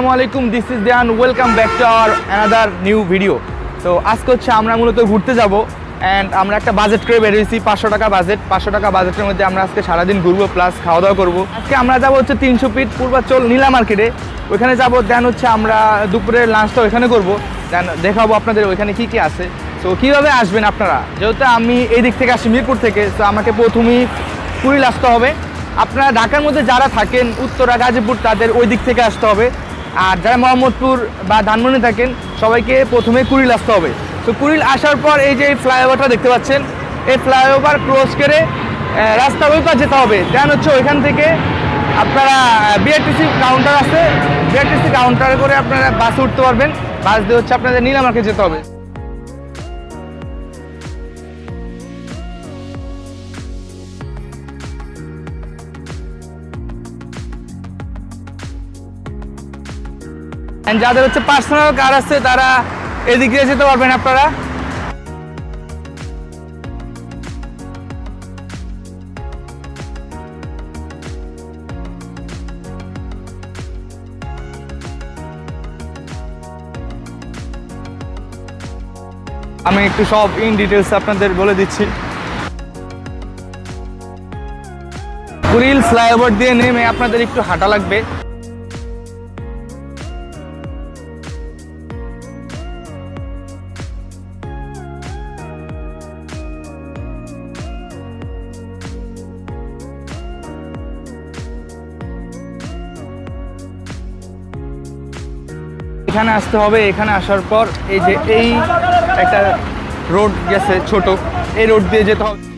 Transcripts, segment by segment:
আসসালামু আলাইকুম this is Deyan welcome back to our another new video তো আজকে হচ্ছে আমরা মূলত ঘুরতে যাব অ্যান্ড আমরা একটা বাজেট করে বেরিয়েছি পাঁচশো টাকা বাজেট পাঁচশো টাকা বাজেটের মধ্যে আমরা আজকে সারাদিন ঘুরবো প্লাস খাওয়া দাওয়া করব। আজকে আমরা যাব হচ্ছে তিনশো ফিট পূর্বাচল নীলা মার্কেটে ওইখানে যাব দেন হচ্ছে আমরা দুপুরের লাঞ্চটা ওইখানে করব। দেন দেখাবো আপনাদের ওইখানে কি কি আছে। তো কীভাবে আসবেন আপনারা? যেহেতু আমি এই দিক থেকে আসি মিরপুর থেকে তো আমাকে প্রথমেই কুড়িল আসতে হবে। আপনারা ঢাকার মধ্যে যারা থাকেন, উত্তরা, গাজীপুর, তাদের ওই দিক থেকে আসতে হবে। আর যারা মোহাম্মদপুর বা ধানমন্ডি থাকেন, সবাইকে প্রথমে কুড়িল আসতে হবে। তো কুড়িল আসার পর এই যে ফ্লাইওভারটা দেখতে পাচ্ছেন, এই ফ্লাইওভার ক্রস করে রাস্তা ওই পাশে যেতে হবে। দেন হচ্ছে ওইখান থেকে আপনারা বিআরটিসি কাউন্টার আছে। বিআরটিসি কাউন্টারে করে আপনারা বাসে উঠতে পারবেন। বাস দিয়ে হচ্ছে আপনাদের নীলামার্কে যেতে হবে। যাদের হচ্ছে পার্সোনাল কার আছে, তারা এদিকে যেতে পারবেন আপনারা। আমি একটু সব ইন ডিটেলস আপনাদের বলে দিচ্ছি। কুড়িল ফ্লাইওভার দিয়ে নেমে আপনাদের একটু হাঁটা লাগবে। এখানে আসতে হবে, এখানে আসার পর এই যে এই একটা রোড গেছে ছোট, এই রোড দিয়ে যেতে হবে।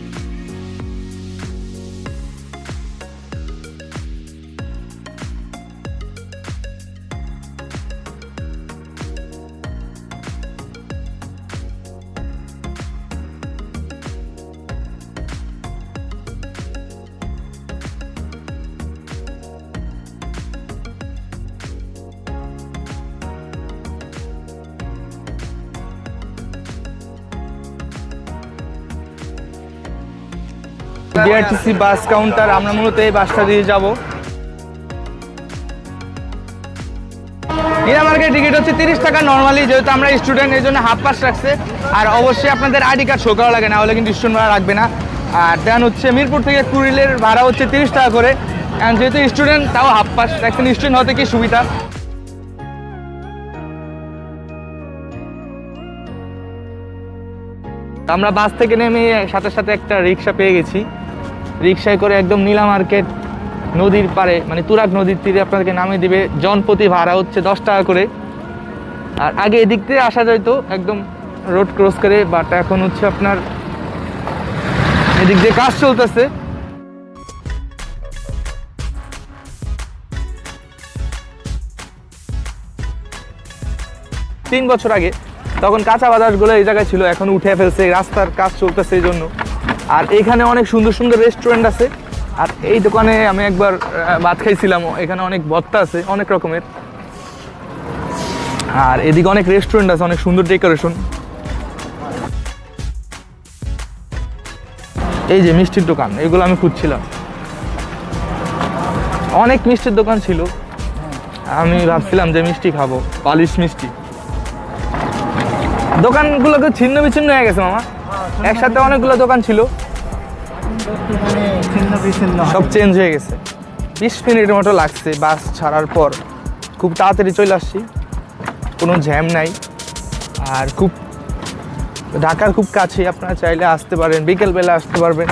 বিআরটিসি বাস কাউন্টার আমরা মূলত এই বাসটা দিয়ে যাব। মার্কেট টিকিট হচ্ছে তিরিশ টাকা নর্মালি যেহেতু আমরা স্টুডেন্ট এই জন্য হাফ পাস রাখছে। আর অবশ্যই আপনাদের আইডি কার্ড শো করা লাগে, না হলে কিন্তু স্টুডেন্ট ভাড়া রাখবে না। আর দেন হচ্ছে মিরপুর থেকে কুড়িলের ভাড়া হচ্ছে তিরিশ টাকা করে। আর যেহেতু স্টুডেন্ট তাও হাফ পাস রাখছেন স্টুডেন্ট হতে কি সুবিধা? আমরা বাস থেকে নেমে সাথে সাথে একটা রিক্সা পেয়ে গেছি। রিক্সায় করে একদম নীলা মার্কেট নদীর পাড়ে মানে তুরাগ নদীর তীরে আপনাদেরকে নামিয়ে দিবে। জনপ্রতি ভাড়া হচ্ছে দশ টাকা করে। আর আগে এদিক থেকে আসা যাইতো, একদম রোড ক্রস করে বাট এখন হচ্ছে আপনার এদিক দিয়ে কাজ চলতেছে। তিন বছর আগে, তখন কাঁচা বাজারগুলো এই জায়গায় ছিল, এখন উঠে ফেলছে রাস্তার কাজ চলতেছে এই জন্য। আর এখানে অনেক সুন্দর সুন্দর রেস্টুরেন্ট আছে। আর এই দোকানে আমি একবার ভাত খাইছিলাম, এখানে অনেক ভত্তা আছে, অনেক রকমের। আর এদিকে অনেক রেস্টুরেন্ট আছে, অনেক সুন্দর ডেকোরেশন এই যে মিষ্টির দোকান, এগুলো আমি খুঁজছিলাম। অনেক মিষ্টির দোকান ছিল। আমি ভাবছিলাম যে মিষ্টি খাব, পালিশ মিষ্টি। দোকানগুলো তো ছিন্ন বিচ্ছিন্ন হয়ে গেছে, মামা। একসাথে অনেকগুলো দোকান ছিল। মানে সব চেঞ্জ হয়ে গেছে। বিশ মিনিটের মতো লাগছে বাস ছাড়ার পর। খুব তাড়াতাড়ি চলে আসছি। কোনো জ্যাম নাই। আর খুব ঢাকার খুব কাছে আপনারা চাইলে আসতে পারেন, বিকেলবেলা আসতে পারবেন।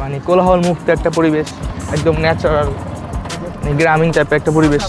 মানে কোলাহল মুক্ত একটা পরিবেশ, একদম ন্যাচারাল গ্রামীণ টাইপের একটা পরিবেশ।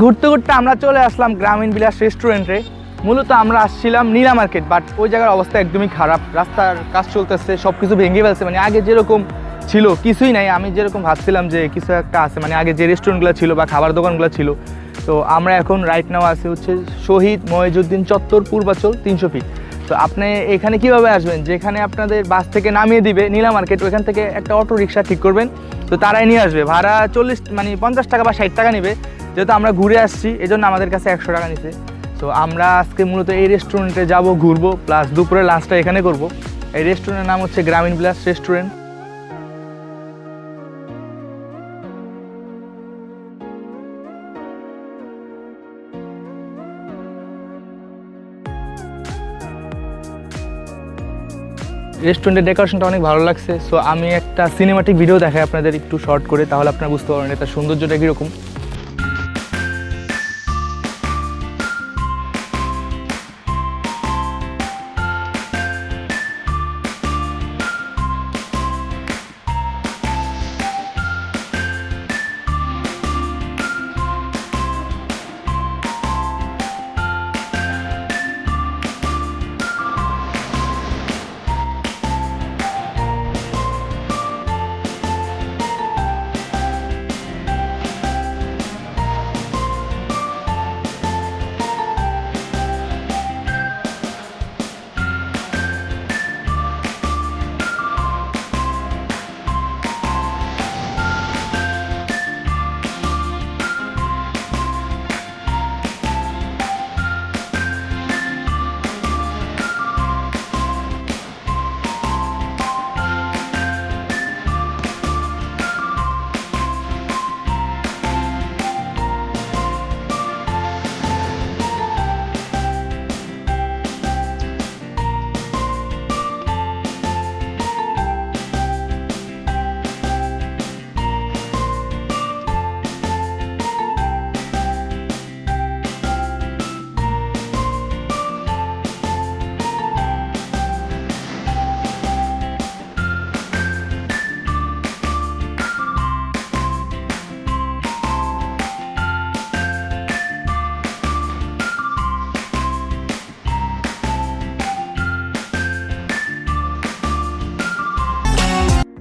ঘুরতে ঘুরতে আমরা চলে আসলাম গ্রামীণ বিলাস রেস্টুরেন্টে মূলত আমরা আসছিলাম নীলা মার্কেট বাট ওই জায়গার অবস্থা একদমই খারাপ। রাস্তার কাজ চলতেছে সব কিছু ভেঙে ফেলছে। মানে আগে যেরকম ছিল, কিছুই নাই। আমি যেরকম ভাবছিলাম যে কিছু একটা আছে মানে আগে যে রেস্টুরেন্টগুলো ছিল বা খাবার দোকানগুলো ছিল। তো আমরা এখন রাইট নাও আছে হচ্ছে শহীদ মহিজুদ্দিন চত্বর, পূর্বাচল তিনশো ফিট তো আপনি এখানে কীভাবে আসবেন? যেখানে আপনাদের বাস থেকে নামিয়ে দিবে নীলা মার্কেট, ওইখান থেকে একটা অটো রিক্সা ঠিক করবেন। তো তারাই নিয়ে আসবে। ভাড়া চল্লিশ মানে পঞ্চাশ টাকা বা ষাট টাকা নেবে। যেহেতু আমরা ঘুরে আসছি এই জন্য আমাদের কাছে একশো টাকা নিছে। তো আমরা আজকে মূলত এই রেস্টুরেন্টে যাব, ঘুরবো প্লাস দুপুরে লাঞ্চটা এখানে করব। এই রেস্টুরেন্টের নাম হচ্ছে গ্রামীণ প্লাস রেস্টুরেন্ট রেস্টুরেন্টের ডেকোরেশনটা অনেক ভালো লাগছে। সো আমি একটা সিনেমাটিক ভিডিও দেখাই আপনাদের একটু শর্ট করে, তাহলে আপনারা বুঝতে পারবেন এটা সৌন্দর্যটা কীরকম।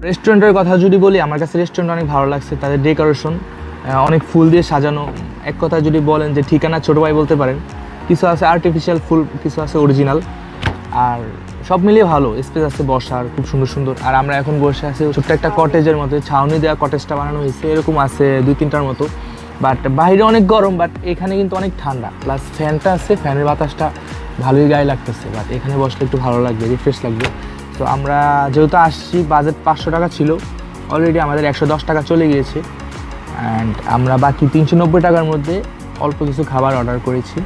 রেস্টুরেন্টের কথা যদি বলি, আমার কাছে রেস্টুরেন্ট অনেক ভালো লাগছে, তাদের ডেকোরেশন অনেক ফুল দিয়ে সাজানো। এক কথা যদি বলেন যে ঠিকানা ছোটো ভাই বলতে পারেন, কিছু আছে আর্টিফিশিয়াল ফুল, কিছু আছে অরিজিনাল আর সব মিলিয়ে ভালো স্পেস আছে বসার, খুব সুন্দর সুন্দর। আর আমরা এখন বসে আছি ছোট্ট একটা কটেজের মতো, ছাউনি দেওয়া কটেজটা বানানো হয়েছে, এরকম আছে দুই তিনটার মতো। বাট বাইরে অনেক গরম বাট এখানে কিন্তু অনেক ঠান্ডা। প্লাস ফ্যানটা আছে ফ্যানের বাতাসটা ভালোই গায়ে লাগতেছে বাট এখানে বসলে একটু ভালো লাগবে রিফ্রেশ লাগবে। তো আমরা যেহেতু আসছি বাজেট পাঁচশো টাকা ছিল অলরেডি আমাদের একশো দশ টাকা চলে গিয়েছে। অ্যান্ড আমরা বাকি তিনশো নব্বই টাকার মধ্যে অল্প কিছু খাবার অর্ডার করেছি।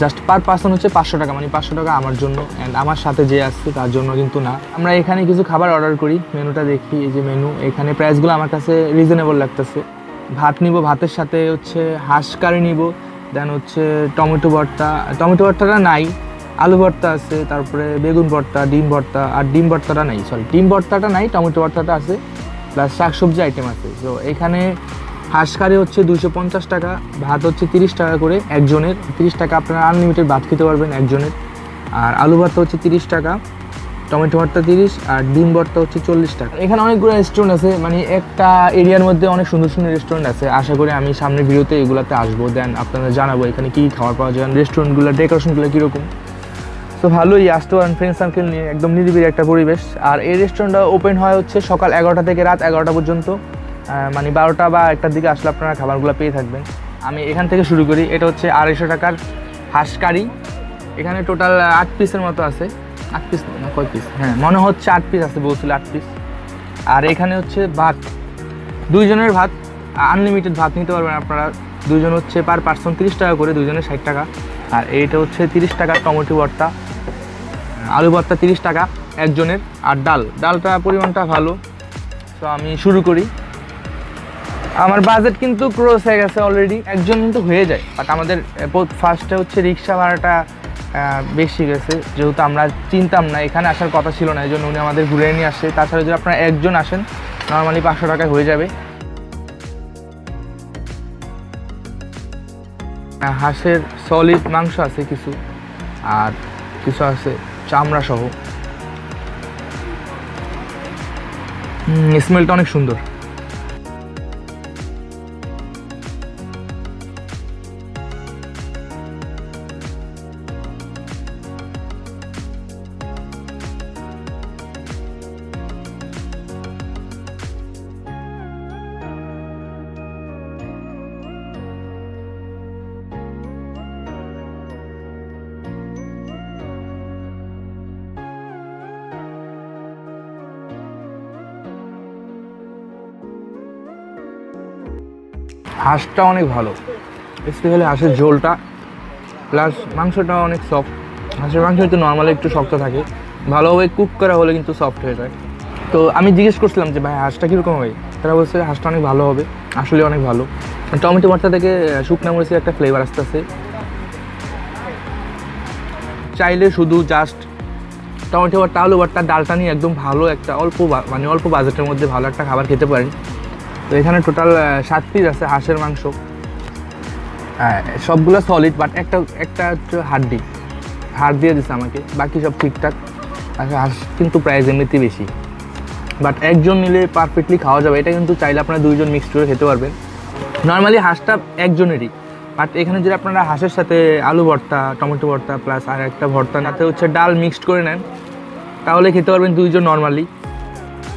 জাস্ট পার পার্সন হচ্ছে পাঁচশো টাকা মানে পাঁচশো টাকা আমার জন্য। অ্যান্ড আমার সাথে যে আসছে তার জন্য কিন্তু না। আমরা এখানে কিছু খাবার অর্ডার করি, মেনুটা দেখি, এই যে মেনু এখানে প্রাইসগুলো আমার কাছে রিজনেবল লাগতেছে। ভাত নিব, ভাতের সাথে হচ্ছে হাঁস কারি নিব দেন হচ্ছে টমেটো ভর্তা। টমেটো ভর্তাটা নাই আলু ভর্তা আছে, তারপরে বেগুন ভর্তা, ডিম ভর্তা, আর ডিম ভর্তাটা নাই সরি ডিম ভর্তাটা নাই, টমেটো ভর্তাটা আছে প্লাস শাকসবজি আইটেম আছে। তো এখানে হাঁস কারি হচ্ছে দুশো পঞ্চাশ টাকা, ভাত হচ্ছে তিরিশ টাকা করে একজনের, তিরিশ টাকা আপনারা আনলিমিটেড ভাত খেতে পারবেন একজনের। আর আলু ভর্তা হচ্ছে তিরিশ টাকা, টমেটো ভর্তা তিরিশ, আর ডিম ভর্তা হচ্ছে চল্লিশ টাকা। এখানে অনেকগুলো রেস্টুরেন্ট আছে মানে একটা এরিয়ার মধ্যে অনেক সুন্দর সুন্দর রেস্টুরেন্ট আছে। আশা করি আমি সামনের ভিডিওতে এগুলাতে আসব দেন আপনাদের জানাব এখানে কী খাবার পাওয়া যায় রেস্টুরেন্টগুলো ডেকোরেশনগুলো কীরকম। তো ভালোই আসতে পারেন ফ্রেন্ড সার্কেল নিয়ে, একদম নিরিবিলি একটা পরিবেশ। আর এই রেস্টুরেন্টটা ওপেন হয় হচ্ছে সকাল এগারোটা থেকে রাত এগারোটা পর্যন্ত। মানে বারোটা বা একটার দিকে আসলে আপনারা খাবারগুলো পেয়ে থাকবেন। আমি এখান থেকে শুরু করি, এটা হচ্ছে আড়াইশো টাকার হাঁস কারি। এখানে টোটাল আট পিসের মতো আছে। আট পিস না, কয় পিস হ্যাঁ মনে হচ্ছে আট পিস আছে, বলছিল আট পিস আর এখানে হচ্ছে ভাত, দুইজনের ভাত আনলিমিটেড ভাত নিতে পারবেন আপনারা। দুজন হচ্ছে পার পার্সন তিরিশ টাকা করে, দুইজনের ষাট টাকা। আর এইটা হচ্ছে তিরিশ টাকা টমেটো ভর্তা। আলু ভর্তা তিরিশ টাকা, একজনের। আর ডাল, ডালটা পরিমাণটা ভালো। তো আমি শুরু করি। আমার বাজেট কিন্তু ক্রস হয়ে গেছে অলরেডি একজন কিন্তু হয়ে যায়। বাট আমাদের ফার্স্টে হচ্ছে রিক্সা ভাড়াটা বেশি গেছে। যেহেতু আমরা চিনতাম না, এখানে আসার কথা ছিল না এই জন্য উনি আমাদের ঘুরে নিয়ে আসে। তাছাড়া যদি আপনারা একজন আসেন নর্মালি পাঁচশো টাকায় হয়ে যাবে। হাঁসের সলিড মাংস আছে কিছু। আর কিছু আছে চামড়া সহ স্মেলটা অনেক সুন্দর। হাঁসটা অনেক ভালো। স্পেশালি হাঁসের ঝোলটা প্লাস মাংসটা অনেক সফট হাঁসের মাংস একটু নর্মালি একটু শক্ত থাকে। ভালোভাবে কুক করা হলে কিন্তু সফট হয়ে যায়। তো আমি জিজ্ঞেস করছিলাম যে, ভাই, হাঁসটা কীরকম হয় তারা বলছে, হাঁসটা অনেক ভালো হবে। আসলে অনেক ভালো। টমেটো ভর্তা থেকে শুকনা মরিচের একটা ফ্লেভার আসতে আসতেছে। চাইলে শুধু জাস্ট টমেটো ভর্তা আলু ভর্তা ডালটা নিয়ে একদম ভালো একটা অল্প মানে অল্প বাজেটের মধ্যে ভালো একটা খাবার খেতে পারেন। তো এখানে টোটাল সাত পিস আছে হাঁসের মাংস। সবগুলো সলিড বাট একটা একটা হচ্ছে হাড্ডি। হাড় দিয়ে দিছে আমাকে, বাকি সব ঠিকঠাক। হাঁস কিন্তু প্রাইস এমনিতেই বেশি। বাট একজন নিলে পারফেক্টলি খাওয়া যাবে। এটা কিন্তু চাইলে আপনারা দুইজন মিক্সড করে খেতে পারবেন। নর্মালি হাঁসটা একজনেরই। বাট এখানে যদি আপনারা হাঁসের সাথে আলু ভর্তা, টমেটো ভর্তা প্লাস আর একটা ভর্তা, নাতে হচ্ছে ডাল মিক্সড করে নেন, তাহলে খেতে পারবেন দুইজন নর্মালি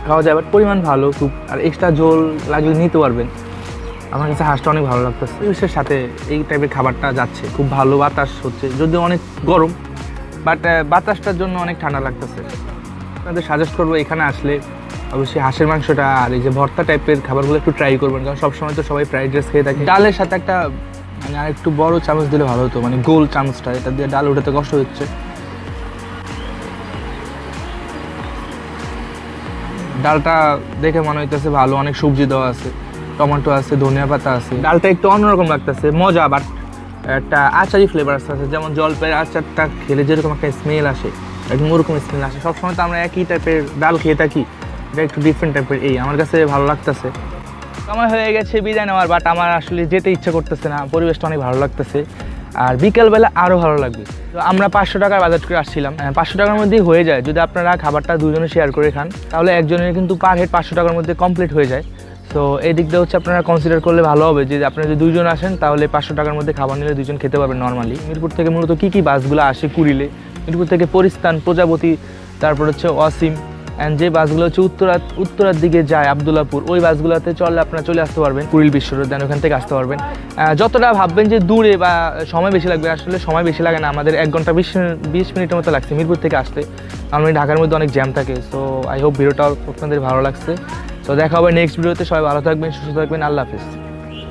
খাওয়া যায় বাট পরিমাণ ভালো, খুব, আর এক্সট্রা ঝোল লাগলে নিতে পারবেন। আমার কাছে হাঁসটা অনেক ভালো লাগতেছে। পরিবেশের সাথে এই টাইপের খাবারটা যাচ্ছে, খুব ভালো বাতাস হচ্ছে, যদিও অনেক গরম বাট বাতাসটার জন্য অনেক ঠান্ডা লাগতেছে। আপনাদের সাজেস্ট করব এখানে আসলে অবশ্যই হাঁসের মাংসটা আর এই যে ভর্তা টাইপের খাবারগুলো একটু ট্রাই করবেন, কারণ সবসময় তো সবাই ফ্রাইড রাইস খেয়ে থাকে। ডালের সাথে একটা মানে আর একটু বড় চামচ দিলে ভালো হতো মানে গোল চামচটা, এটা দিয়ে ডাল উঠাতে কষ্ট হচ্ছে। ডালটা দেখে মনে হইতেছে ভালো, অনেক সবজি দেওয়া আছে, টমেটো আছে, ধনিয়া পাতা আছে। ডালটা একটু অন্যরকম লাগতেছে, মজা বাট একটা আচারি ফ্লেভার আসতেছে যেমন জলপাইয়ের আচারটা খেলে যেরকম একটা স্মেল আসে, একদম ওরকম স্মেল আসে। সবসময় তো আমরা একই টাইপের ডাল খেয়ে থাকি, এটা একটু ডিফারেন্ট টাইপের এই, আমার কাছে ভালো লাগতেছে। সময় হয়ে গেছে বিদায় নেওয়ার বাট আমার আসলে যেতে ইচ্ছে করতেছে না, পরিবেশটা অনেক ভালো লাগতেছে। আর বিকেলবেলা আরও ভালো লাগবে। তো আমরা পাঁচশো টাকার বাজেট করে আসছিলাম। পাঁচশো টাকার মধ্যেই হয়ে যায়। যদি আপনারা খাবারটা দুজনে শেয়ার করে খান, তাহলে একজনের কিন্তু পার হেড পাঁচশো টাকার মধ্যে কমপ্লিট হয়ে যায়। তো এই দিক দিয়ে হচ্ছে আপনারা কনসিডার করলে ভালো হবে। যে আপনারা যদি দুজন আসেন, তাহলে পাঁচশো টাকার মধ্যে খাবার নিলে দুজন খেতে পারবেন নর্মালি মিরপুর থেকে মূলত কী কী বাসগুলো আসে কুড়িলে? মিরপুর থেকে পরিস্তান প্রজাপতি, তারপর হচ্ছে অসীম অ্যান্ড যে বাসগুলো হচ্ছে উত্তরা উত্তরার দিকে যায় আবদুল্লাপুর, ওই বাসগুলোতে চললে আপনারা চলে আসতে পারবেন, কুড়িল বিশ্ব দেন ওখান থেকে আসতে পারবেন। যতটা ভাববেন যে দূরে বা সময় বেশি লাগবে, আসলে সময় বেশি লাগে না। আমাদের এক ঘণ্টা বিশ বিশ মিনিটের মতো লাগছে মিরপুর থেকে আসতে। কারণ ঢাকার মধ্যে অনেক জ্যাম থাকে সো আই হোপ ভিডিওটা আপনাদের ভালো লাগছে। তো দেখা হবে নেক্সট ভিডিওতে সবাই ভালো থাকবেন, সুস্থ থাকবেন, আল্লাহ হাফিজ।